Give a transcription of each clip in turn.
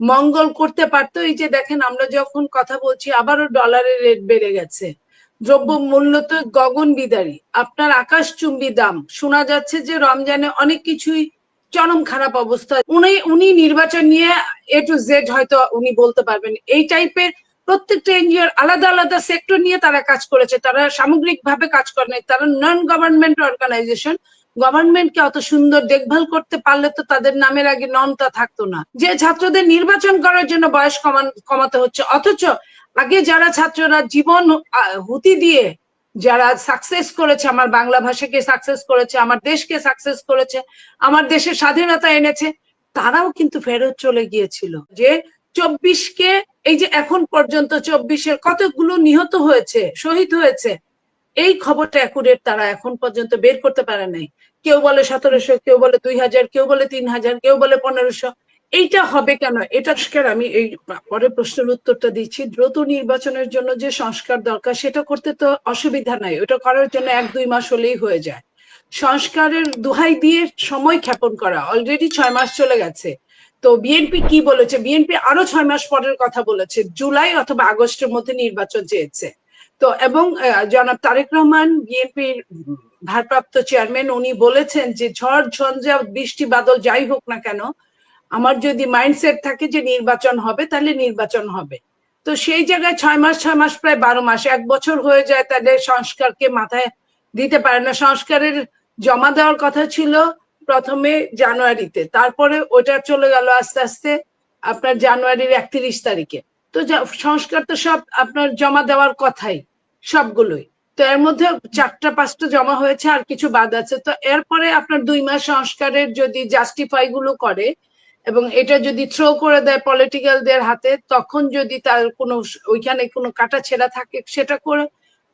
মঙ্গল করতে পারতো। এই যে দেখেন, আমরা যখন কথা বলছি, আবারও ডলারের রেট বেড়ে গেছে। দ্রব্য মূল্য তো গগন বিদারী। আপনার আকাশ চুম্বি দাম। শোনা যাচ্ছে যে রমজানে অনেক কিছুই চরম খারাপ অবস্থা। উনি উনি নির্বাচন নিয়ে এ টু জেড হয়তো উনি বলতে পারবেন। এই টাইপের প্রত্যেকটা এনজিওর আলাদা আলাদা সেক্টর নিয়ে তারা কাজ করেছে। তারা সামগ্রিক ভাবে কাজ করে নাই। তারা নন গভর্নমেন্ট অর্গানাইজেশন গভর্নমেন্টকে অত সুন্দর দেখভাল করতে পারলে তো তাদের নামের আগে ননটা থাকতো না। যে ছাত্রদের নির্বাচন করার জন্য বয়স কমান, কমাতে হচ্ছে, অথচ আগে যারা ছাত্ররা জীবন হুতি দিয়ে যারা সাকসেস করেছে, আমার বাংলা ভাষাকে সাকসেস করেছে, আমার দেশকে সাকসেস করেছে, আমার দেশের স্বাধীনতা এনেছে, তারাও কিন্তু ফেরত চলে গিয়েছিল। যে চব্বিশকে, এই যে এখন পর্যন্ত চব্বিশের কতগুলো নিহত হয়েছে, শহীদ হয়েছে এই খবরটা অ্যাকুরেট তারা এখন পর্যন্ত বের করতে পারে নাই। কেউ বলে সতেরোশো, কেউ বলে দুই হাজার কেউ বলে তিন হাজার কেউ বলে পনেরোশো। এইটা হবে কেন? এটা আমি এই পরে প্রশ্নের উত্তরটা দিচ্ছি। দ্রুত নির্বাচনের জন্য যে সংস্কার দরকার, সেটা করতে তো অসুবিধা নাই। ওটা করার জন্য এক, দুই মাস হলেই হয়ে যায়। সংস্কারের দুহাই দিয়ে সময় ক্ষেপণ করা। অলরেডি ছয় মাস চলে গেছে। তো বিএনপি কি বলেছে? বিএনপি আরও ছয় মাস পরের কথা বলেছে। জুলাই অথবা আগস্টের মধ্যে নির্বাচন চেয়েছে। তো এবং জনাব তারেক রহমান, বিএনপির ভারপ্রাপ্ত চেয়ারম্যান, উনি বলেছেন যে ঝড়, ঝঞ্ঝা, বৃষ্টি, বাদল যাই হোক না কেন, আমার যদি মাইন্ডসেট থাকে যে নির্বাচন হবে, তাহলে নির্বাচন হবে। তো সেই জায়গায় ছয় মাস ছয় মাস প্রায় বারো মাস, এক বছর হয়ে যায় তাদের সংস্কারকে মাথায় দিতে পারে না। সংস্কারের জমা দেওয়ার কথা ছিল প্রথমে জানুয়ারিতে, তারপরে ওটা চলে গেল আস্তে আস্তে আপনার জানুয়ারির একত্রিশ তারিখে। তো সংস্কার তো সব আপনার জমা দেওয়ার কথাই, সবগুলোই। তো এর মধ্যে চারটা, পাঁচটা জমা হয়েছে আর কিছু বাদ আছে। তো এরপরে আপনার দুই মাস সংস্কারের যদি জাস্টিফাই গুলো করে এবং এটা যদি থ্রো করে দেয় পলিটিক্যালদের হাতে, তখন যদি তার কোনো, ওইখানে কোনো কাটা ছেঁড়া থাকে, সেটা করে,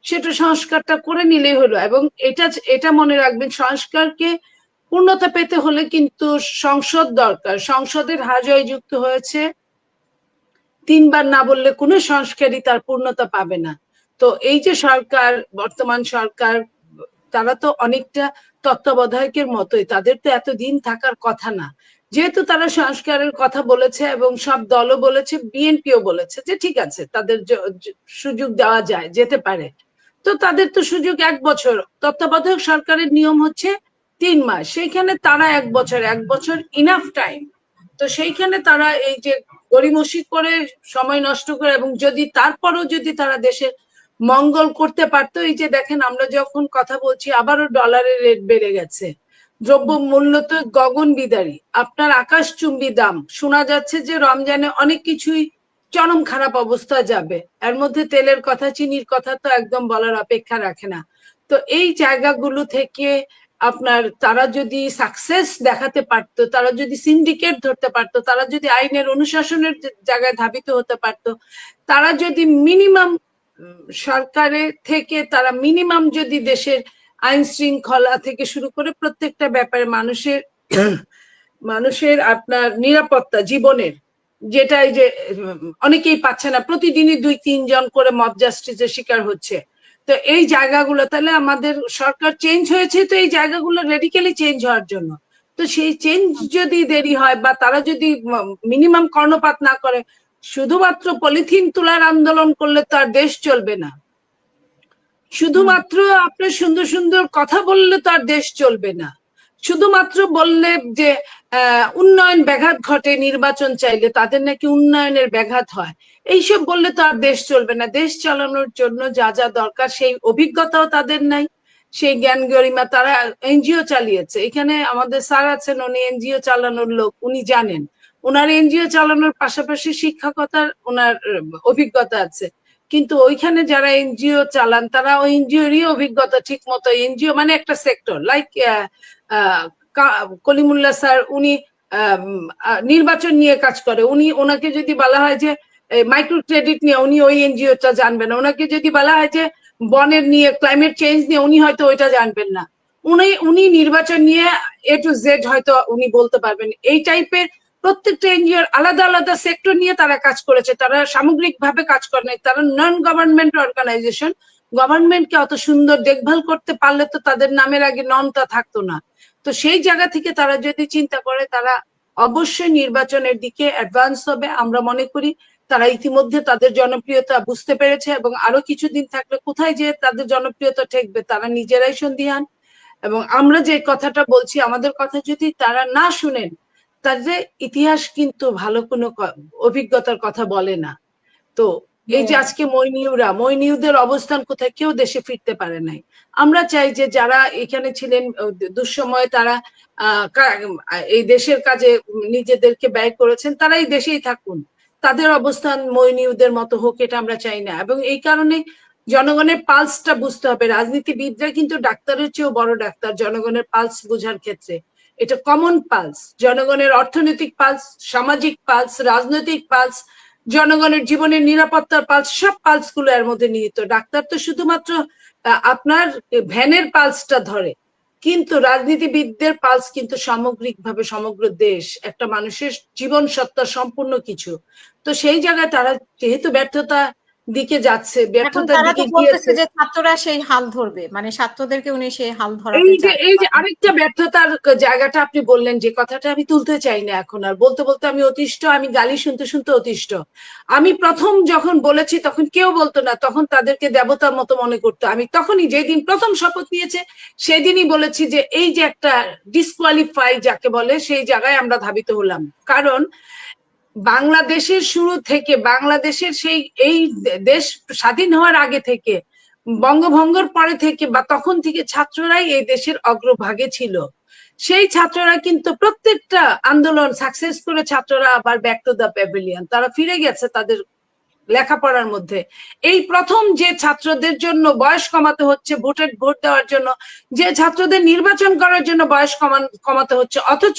সেটা সংস্কারটা করে নিলেই হলো। এবং এটা এটা মনে রাখবেন, সংস্কারকে পূর্ণতা পেতে হলে কিন্তু সংসদ দরকার। সংসদের হাজয় যুক্ত হয়েছে। তিনবার না বললে কোনো সংস্কারই তার পূর্ণতা পাবে না। তো এই যে সরকার, বর্তমান সরকার, তারা তো অনেকটা তত্ত্বাবধায়কের মতোই, তাদের তো এতদিন থাকার কথা না। যেহেতু তারা সংস্কারের কথা বলেছে এবং সব দলও বলেছে, বিএনপিও বলেছে যে ঠিক আছে, তাদের সুযোগ দেওয়া যায়, যেতে পারে। তো তাদের তো সুযোগ এক বছর। তত্ত্বাবধায়ক সরকারের নিয়ম হচ্ছে তিন মাস। সেইখানে তারা এক বছর এক বছর ইনাফ টাইম তো সেইখানে তারা এই যে গড়িমসি করে সময় নষ্ট করে এবং যদি তারপরও যদি তারা দেশের মঙ্গল করতে পারতো, এই যে দেখেন আমরা যখন কথা বলছি, আবারও ডলারের রেট বেড়ে গেছে। দ্রব্য মূল্য তো গগন বিদারী। আপনার আকাশ চুম্বি দাম। শোনা যাচ্ছে যে রমজানে অনেক কিছুই চরম খারাপ অবস্থা যাবে। এর মধ্যে তেলের কথা, চিনির কথা তো একদম বলার অপেক্ষা রাখে না। তো এই জায়গাগুলো থেকে আপনার, তারা যদি সাকসেস দেখাতে পারতো, তারা যদি সিন্ডিকেট ধরতে পারতো, তারা যদি আইনের অনুশাসনের জায়গায় ধাবিত হতে পারতো, তারা যদি মিনিমাম সরকারের থেকে, তারা মিনিমাম যদি দেশের আইন শৃঙ্খলা থেকে শুরু করে প্রত্যেকটা ব্যাপারে মানুষের মানুষের আপনার নিরাপত্তা জীবনের, যেটাই যে অনেকেই পাচ্ছে না। প্রতিদিনই দুই তিনজন করে মব জাস্টিসের শিকার হচ্ছে। তো এই জায়গাগুলো তাহলে আমাদের সরকার চেঞ্জ হয়েছে তো এই জায়গাগুলো রেডিক্যালি চেঞ্জ হওয়ার জন্য। তো সেই চেঞ্জ যদি দেরি হয় বা তারা যদি মিনিমাম কর্ণপাত না করে, শুধুমাত্র পলিথিন তোলার আন্দোলন করলে তো আর দেশ চলবে না। শুধুমাত্র আপনার সুন্দর সুন্দর কথা বললে তো আর দেশ চলবে না। শুধুমাত্র বললে যে উন্নয়ন ব্যাঘাত ঘটে, নির্বাচন চাইলে তাদের নাকি উন্নয়নের ব্যাঘাত হয়। এইসব বললে তো আর দেশ চলবে না। দেশ চালানোর জন্য যা যা দরকার, সেই অভিজ্ঞতাও তাদের নাই। সেই জ্ঞান গরিমা তারা এনজিও চালিয়েছে। এখানে আমাদের স্যার আছেন, উনি এনজিও চালানোর লোক, উনি জানেন। ওনার এনজিও চালানোর পাশাপাশি শিক্ষকতার ওনার অভিজ্ঞতা আছে। কিন্তু ওইখানে যারা এনজিও চালান, তারা ওই এনজিওরই অভিজ্ঞতা ঠিক মতো এনজিও মানে একটা সেক্টর লাইক কলিমুল্লাহ স্যার, উনি নির্বাচন নিয়ে কাজ করে। উনি, ওনাকে যদি বলা হয় যে মাইক্রো ক্রেডিট নিয়ে, উনি ওই এনজিওটা জানবেন ওনাকে যদি বলা হয় যে, বনের নিয়ে, ক্লাইমেট চেঞ্জ নিয়ে, উনি হয়তো ওইটা জানবেন না। উনি উনি নির্বাচন নিয়ে, এ টু জেড হয়তো উনি বলতে পারবেন। এই টাইপের প্রত্যেকটা এনজিওর আলাদা আলাদা সেক্টর নিয়ে তারা কাজ করেছে। তারা সামগ্রিক ভাবে কাজ করে নাই। তারা নন গভর্নমেন্ট অর্গানাইজেশন গভর্নমেন্টকে অত সুন্দর দেখভাল করতে পারলে তো তাদের নামের আগে ননটা থাকতো না। তো সেই জায়গা থেকে তারা যদি চিন্তা করে, তারা অবশ্যই নির্বাচনের দিকে অ্যাডভান্স হবে আমরা মনে করি। তারা ইতিমধ্যে তাদের জনপ্রিয়তা বুঝতে পেরেছে এবং আরও কিছুদিন থাকলে কোথায় যে তাদের জনপ্রিয়তা ঠেকবে, তারা নিজেরাই সন্দিহান। এবং আমরা যে কথাটা বলছি, আমাদের কথা যদি তারা না শুনেন, তাদের ইতিহাস কিন্তু ভালো কোনো অভিজ্ঞতার কথা বলে না। তো এই যে হ্যাঁ। আজকে মইনিউরা মইনিউদের অবস্থান কোথায়? কেউ দেশে ফিরতে পারে নাই। আমরা চাই যে যারা এখানে ছিলেন দুঃসময়ে তারা এই দেশের কাজে নিজেদেরকে ব্যয় করেছেন তারা এই দেশেই থাকুন। তাদের অবস্থান মইনিউদের মতো হোক এটা আমরা চাই না। এবং এই কারণে জনগণের পালসটা বুঝতে হবে। রাজনীতিবিদরা কিন্তু ডাক্তারের চেয়েও বড় ডাক্তার জনগণের পালস বোঝার ক্ষেত্রে। এটা কমন পালস। জনগণের অর্থনৈতিক পালস সামাজিক পালস রাজনৈতিক পালস জনগণের জীবনের নিরাপত্তার পালস, সব পালসগুলো এর মধ্যে নিহিত। ডাক্তার তো শুধুমাত্র আপনার ভ্যানের পালসটা ধরে। কিন্তু রাজনীতিবিদদের পালস কিন্তু সামগ্রিকভাবে সমগ্র দেশ, একটা মানুষের জীবন সত্তা সম্পূর্ণ কিছু। তো সেই জায়গায় তারা যেহেতু ব্যর্থতা দিকে যাচ্ছে ব্যর্থতার দিকে গিয়েছে। যে ছাত্ররা সেই হাল ধরবে মানে ছাত্রদেরকে উনি সেই হাল ধরাতে এই যে এই যে আরেকটা ব্যর্থতার জায়গাটা আপনি বললেন যে কথাটা আমি তুলতে চাই না এখন আর। বলতে বলতে আমি অতিষ্ঠ আমি গালি শুনতে শুনতে অতিষ্ঠ। আমি প্রথম যখন বলেছি তখন কেউ বলতো না তখন তাদেরকে দেবতার মতো মনে করতো। আমি তখনই যেদিন প্রথম শপথ নিয়েছে সেদিনই বলেছি যে এই যে একটা ডিসকোয়ালিফাই যাকে বলে সেই জায়গায় আমরা ধাবিত হলাম। কারণ বাংলাদেশের শুরু থেকে, বাংলাদেশের সেই, এই দেশ স্বাধীন হওয়ার আগে থেকে, বঙ্গভঙ্গর পরে থেকে বা তখন থেকে ছাত্ররাই এই দেশের অগ্রভাগে ছিল। সেই ছাত্ররা কিন্তু প্রত্যেকটা আন্দোলন সাকসেস করে ছাত্ররা আবার ব্যাক টু দ্য প্যাভিলিয়ন তারা ফিরে গেছে তাদের লেখাপড়ার মধ্যে। এই প্রথম যে ছাত্রদের জন্য বয়স কমাতে হচ্ছে ভোটের ভোট দেওয়ার জন্য, যে ছাত্রদের নির্বাচন করার জন্য বয়স কমান, কমাতে হচ্ছে, অথচ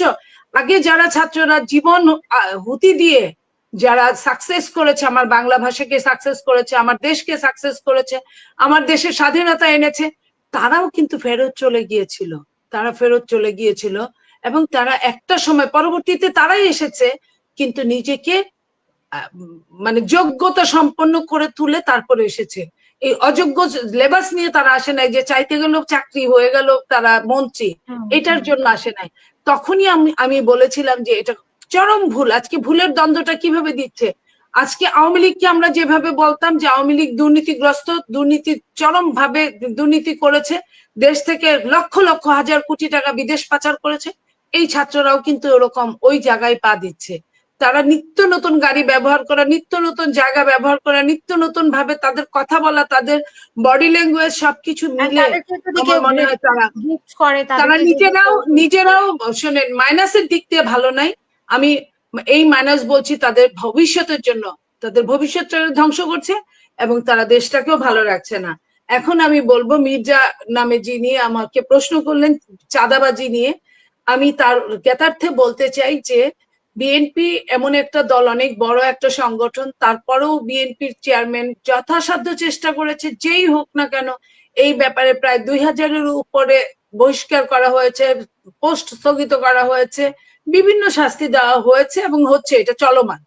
আগে যারা ছাত্ররা জীবন হুতি দিয়ে যারা সাকসেস করেছে আমার বাংলা ভাষাকে সাকসেস করেছে আমার দেশকে সাকসেস করেছে আমার দেশের স্বাধীনতা এনেছে তারাও কিন্তু ফেরত চলে গিয়েছিল। তারা ফেরত চলে গিয়েছিল এবং তারা একটা সময় পরবর্তীতে তারাই এসেছে কিন্তু নিজেকে মানে যোগ্যতা সম্পন্ন করে তুলে তারপরে এসেছে। এই অযোগ্য লেবাস নিয়ে তারা আসে নাই যে চাইতে গেল চাকরি হয়ে গেল তারা মন্ত্রী এটার জন্য আসে নাই। তখনই আমি আমি বলেছিলাম যে এটা চরম ভুল। আজকে ভুলের দ্বন্দ্বটা কীভাবে দিচ্ছে? আজকে আওয়ামী লীগকে আমরা যেভাবে বলতাম যে আওয়ামী লীগ দুর্নীতিগ্রস্ত, দুর্নীতি চরম ভাবে দুর্নীতি করেছে, দেশ থেকে লক্ষ লক্ষ হাজার কোটি টাকা বিদেশ পাচার করেছে, এই ছাত্ররাও কিন্তু ওরকম ওই জায়গায় পা দিচ্ছে। তারা নিত্য নতুন গাড়ি ব্যবহার করা নিত্য নতুন জায়গা ব্যবহার করা নিত্য নতুন ভাবে তাদের কথা বলা তাদের বডি ল্যাঙ্গুয়েজ সবকিছু মিলে মনে হয় তারা তারা নিজেরাও নিজেরাও শোনেন মাইনাসের দিক দিয়ে ভালো নাই। আমি এই মাইনাস বলছি তাদের ভবিষ্যতের জন্য। তাদের ভবিষ্যৎটা ধ্বংস করছে এবং তারা দেশটাকেও ভালো রাখছে না। এখন আমি বলব মির্জা নামে যিনি আমাকে প্রশ্ন করলেন চাঁদাবাজি নিয়ে আমি তার জ্ঞাতার্থে বলতে চাই যে বিএনপি এমন একটা দল, অনেক বড় একটা সংগঠন, তারপরেও বিএনপির চেয়ারম্যান যথাসাধ্য চেষ্টা করেছে, যেই হোক না কেন, এই ব্যাপারে প্রায় দুই হাজারের উপরে বহিষ্কার করা হয়েছে, পোস্ট স্থগিত করা হয়েছে, বিভিন্ন শাস্তি দেওয়া হয়েছে এবং হচ্ছে এটা চলমান।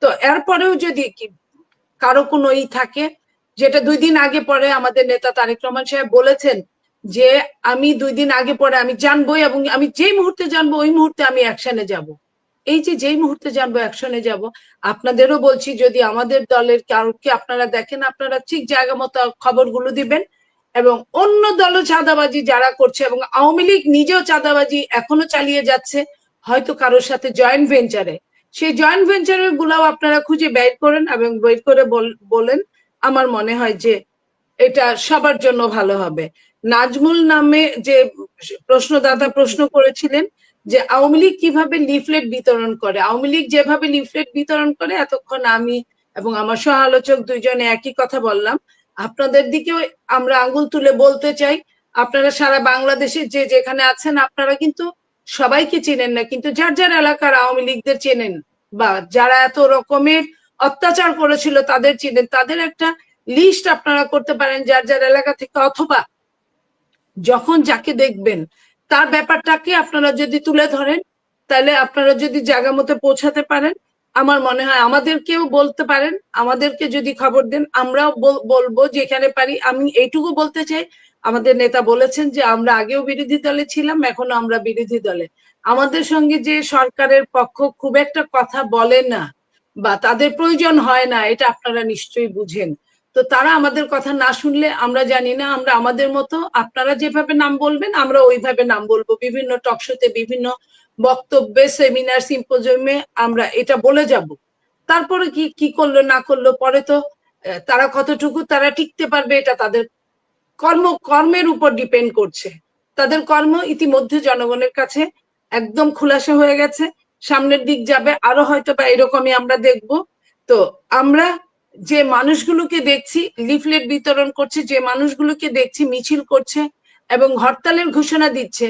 তো এরপরেও যদি কি- কারও কোনো ই থাকে, যেটা দুই দিন আগে পরে আমাদের নেতা তারেক রহমান সাহেব বলেছেন যে, আমি দুই দিন আগে পরে আমি জানবই এবং আমি যেই মুহূর্তে জানব, ওই মুহূর্তে আমি অ্যাকশনে যাব। এই যে যেই মুহূর্তে জানব অ্যাকশনে যাব, আপনাদেরও বলছি যদি আমাদের দলের কাউকে আপনারা দেখেন, আপনারা ঠিক জায়গা মতো খবরগুলো দিবেন এবং অন্য দলও চাঁদাবাজি যারা করছে এবং আওয়ামী লীগ নিজেও চাঁদাবাজি এখনও চালিয়ে যাচ্ছে, হয়তো কারোর সাথে জয়েন্ট ভেঞ্চারে সেই জয়েন্ট ভেঞ্চারের গুলাও আপনারা খুঁজে বের করেন এবং বের করে বল- বলেন। আমার মনে হয় যে এটা সবার জন্য ভালো হবে। নাজমুল নামে যে প্রশ্নদাতা প্রশ্ন করেছিলেন যে আওয়ামী লীগ কীভাবে লিফলেট বিতরণ করে? আওয়ামী লীগ যেভাবে লিফলেট বিতরণ করে, এতক্ষণ আমি এবং আমার সহ আলোচক দুইজনে একই কথা বললাম। আপনাদের দিকেও আমরা আঙ্গুল তুলে বলতে চাই, আপনারা সারা বাংলাদেশে যে যেখানে আছেন, আপনারা কিন্তু সবাইকে চেনেন না, কিন্তু যার যার এলাকার আওয়ামী লীগদের চেনেন বা যারা এত রকমের অত্যাচার করেছিল তাদের চেনেন। তাদের একটা লিস্ট আপনারা করতে পারেন যার যার এলাকা থেকে, অথবা যখন যাকে দেখবেন তার ব্যাপারটাকে আপনারা যদি তুলে ধরেন, তাহলে আপনারা যদি জায়গা মতো পৌঁছাতে পারেন, আমার মনে হয় আমাদেরকেও বলতে পারেন, আমাদেরকে যদি খবর দেন, আমরাও বল- বলব যেখানে পারি। আমি এইটুকু বলতে চাই, আমাদের নেতা বলেছেন যে আমরা আগেও বিরোধী দলে ছিলাম, এখনও আমরা বিরোধী দলে। আমাদের সঙ্গে যে সরকারের পক্ষ খুব একটা কথা বলে না বা তাদের প্রয়োজন হয় না, এটা আপনারা নিশ্চয়ই বুঝেন। তো তারা আমাদের কথা না শুনলে আমরা জানি না, আমরা আমাদের মতো, আপনারা যেভাবে নাম বলবেন, আমরা ওইভাবে নাম বলব। বিভিন্ন টকশোতে বিভিন্ন বক্তব্যে সেমিনার সিম্পোজিয়ামে আমরা এটা বলে যাব। তারপরে কি কি করল, না করল, পরে তো তারা কতটুকু, তারা টিকতে পারবে, এটা তাদের কর্ম, কর্মের উপর ডিপেন্ড করছে। তাদের কর্ম ইতিমধ্যে জনগণের কাছে একদম খুলাসা হয়ে গেছে। সামনের দিক যাবে, আরও হয়তো বা এরকমই আমরা দেখব। তো আমরা যে মানুষগুলোকে দেখছি, লিফলেট বিতরণ করছে, যে মানুষগুলোকে দেখছি, মিছিল করছে এবং হরতালের ঘোষণা দিচ্ছে,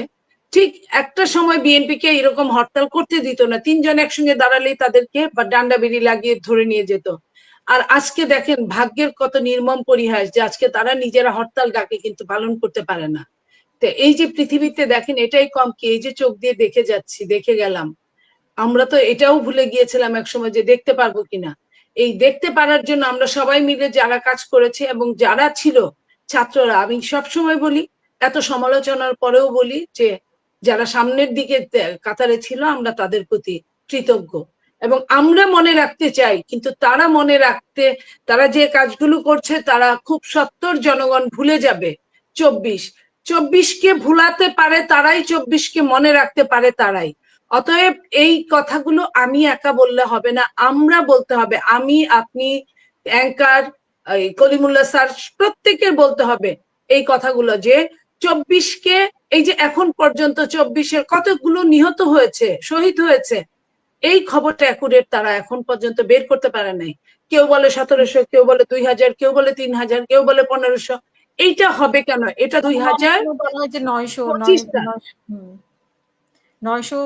ঠিক একটা সময় বিএনপি কে এরকম হরতাল করতে দিত না। তিনজন একসঙ্গে দাঁড়ালেই তাদেরকে বা ডান্ডা বেরি লাগিয়ে ধরে নিয়ে যেত। আর আজকে দেখেন, ভাগ্যের কত নির্মম পরিহাস যে আজকে তারা নিজেরা হরতাল ডাকে কিন্তু পালন করতে পারে না। তো এই যে পৃথিবীতে দেখেন, এটাই কম কি, এই যে চোখ দিয়ে দেখে যাচ্ছি, দেখে গেলাম। আমরা তো এটাও ভুলে গিয়েছিলাম একসময় যে দেখতে পারব কিনা। এই দেখতে পারার জন্য আমরা সবাই মিলে যারা কাজ করেছে এবং যারা ছিল ছাত্ররা, আমি সব সময় বলি, এত সমালোচনার পরেও বলি যে যারা সামনের দিকে কাতারে ছিল, আমরা তাদের প্রতি কৃতজ্ঞ। এবং আমরা মনে রাখতে চাই, কিন্তু তারা মনে রাখতে, তারা যে কাজগুলো করছে, তারা খুব সত্তর জনগণ ভুলে যাবে। চব্বিশ। চব্বিশকে ভুলাতে পারে, তারাই চব্বিশকে মনে রাখতে পারে, তারাই। অতএব এই কথাগুলো আমি একা বললে হবে না আমরা বলতে হবে আমি আপনি অ্যাঙ্কার কলিমুল্লা স্যার প্রত্যেকের বলতে হবে এই কথাগুলো যে চব্বিশকে এই যে এখন পর্যন্ত চব্বিশের কতগুলো নিহত হয়েছে শহীদ হয়েছে এই খবরটা অ্যাকুরেট তারা এখন পর্যন্ত বের করতে পারে নাই। কেউ বলে সতেরোশো কেউ বলে দুই হাজার কেউ বলে তিন হাজার কেউ বলে পনেরোশো এইটা হবে কেন? এটা দুই হাজার পঁচিশটা। নয়শো,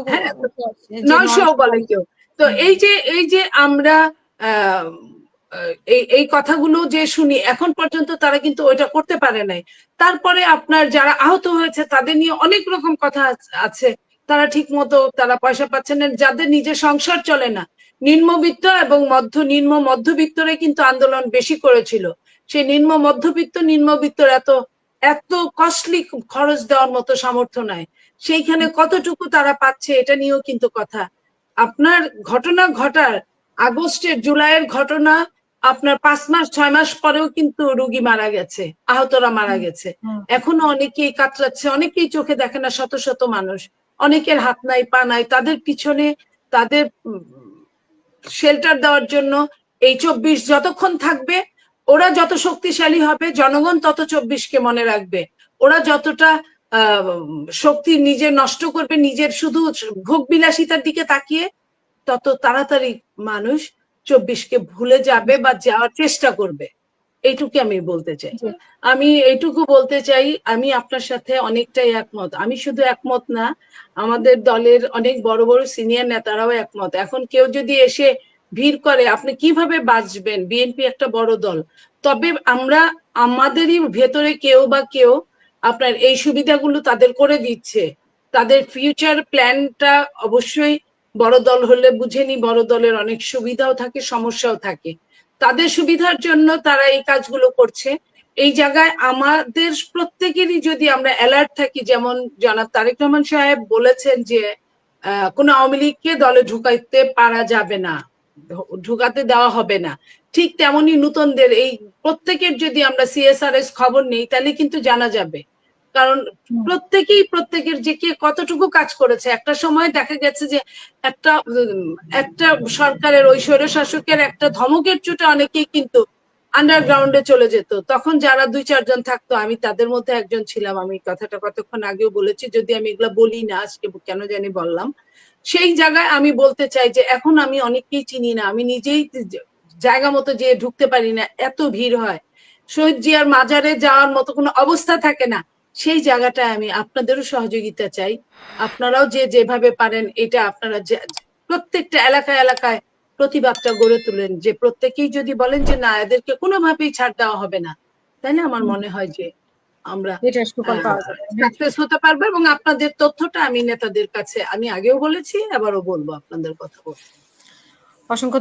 নয়শো হ্যাঁ, বলে কেউ। তো এই যে এই যে আমরা এই কথাগুলো যে শুনি এখন পর্যন্ত তারা কিন্তু ওইটা করতে পারে নাই। তারপরে আপনার যারা আহত হয়েছে তাদের নিয়ে অনেক রকম কথা আছে তারা ঠিক মতো তারা পয়সা পাচ্ছে না যাদের নিজের সংসার চলে না। নিম্নবিত্ত এবং মধ্য নিম্ন মধ্যবিত্তরে কিন্তু আন্দোলন বেশি করেছিল। সেই নিম্ন মধ্যবিত্ত নিম্নবিত্তর এত এত কস্টলি খরচ দেওয়ার মতো সামর্থ্য নাই। সেইখানে কতটুকু তারা পাচ্ছে এটা নিয়েও কিন্তু কথা। আপনার ঘটনা ঘটার আগস্টের জুলাইয়ের ঘটনা আপনার পাঁচ মাস ছয় মাস পরেও কিন্তু রুগী মারা গেছে আহতরা মারা গেছে। এখনও অনেকেই কাতরাচ্ছে অনেকেই চোখে দেখে না শত শত মানুষ। অনেকের হাত নাই পা নাই তাদের পিছনে তাদের শেল্টার দেওয়ার জন্য এই চব্বিশ যতক্ষণ থাকবে ওরা যত শক্তিশালী হবে জনগণ তত চব্বিশকে মনে রাখবে। ওরা যতটা শক্তি নিজে নষ্ট করবে নিজের শুধু ভোগ বিলাসিতার দিকে তাকিয়ে তত তাড়াতাড়ি মানুষ চব্বিশকে ভুলে যাবে বা যাওয়ার চেষ্টা করবে। এইটুকু আমি বলতে চাই। আমি এইটুকু বলতে চাই আমি আপনার সাথে অনেকটাই একমত। আমি শুধু একমত না আমাদের দলের অনেক বড় বড় সিনিয়র নেতারাও একমত। এখন কেউ যদি এসে ভিড় করে আপনি কীভাবে বাঁচবেন? বিএনপি একটা বড় দল। তবে আমরা আমাদেরই ভেতরে কেউ বা কেউ আপনার এই সুবিধাগুলো তাদের করে দিচ্ছে। তাদের ফিউচার প্ল্যানটা অবশ্যই বড় দল হলে বুঝেনি, বড় দলের অনেক সুবিধাও থাকে, সমস্যাও থাকে। তাদের সুবিধার জন্য তারা এই কাজগুলো করছে। এই জায়গায় আমাদের প্রত্যেকেরই যদি আমরা অ্যালার্ট থাকি, যেমন জনাব তারেক রহমান সাহেব বলেছেন যে কোনো আওয়ামী লীগকে দলে ঢুকাইতে পারা যাবে না, ঢুকাতে দেওয়া হবে না। ঠিক তেমনই নূতনদের, এই প্রত্যেকের যদি আমরা সিএসআরএস খবর নেই, তাহলে কিন্তু জানা যাবে। কারণ প্রত্যেকেই প্রত্যেকের যে কে কতটুকু কাজ করেছে। একটা সময় দেখা গেছে যে একটা একটা সরকারের ওই স্বৈর শাসকের একটা ধমকের চোটে অনেকেই কিন্তু আন্ডারগ্রাউন্ডে চলে যেত। তখন যারা দুই চারজন থাকতো আমি তাদের মধ্যে একজন ছিলাম। আমি কথাটা কতক্ষণ আগেও বলেছি যদি আমি এগুলো বলি না আজকে কেন জানি বললাম। সেই জায়গায় আমি বলতে চাই যে এখন আমি অনেককেই চিনি না। আমি নিজেই জায়গা মতো যে ঢুকতে পারি না। এত ভিড় হয়। শহীদ জিয়ার মাজারে যাওয়ার মতো কোনো অবস্থা থাকে না। সেই জায়গাটায় আমি আপনাদেরও সহযোগিতা চাই। আপনারাও যে যেভাবে পারেন এটা আপনারা প্রত্যেকটা এলাকায় এলাকায় প্রতিবাদটা গড়ে তুলেন। যে প্রত্যেকেই যদি বলেন যে না এদেরকে কোনোভাবেই ছাড় দেওয়া হবে না। তাহলে আমার মনে হয় যে আমরা সাকসেস হতে পারব এবং আপনাদের তথ্যটা আমি নেতাদের কাছে আমি আগেও বলেছি আবারও বলব আপনাদের কথা বলব অসংখ্য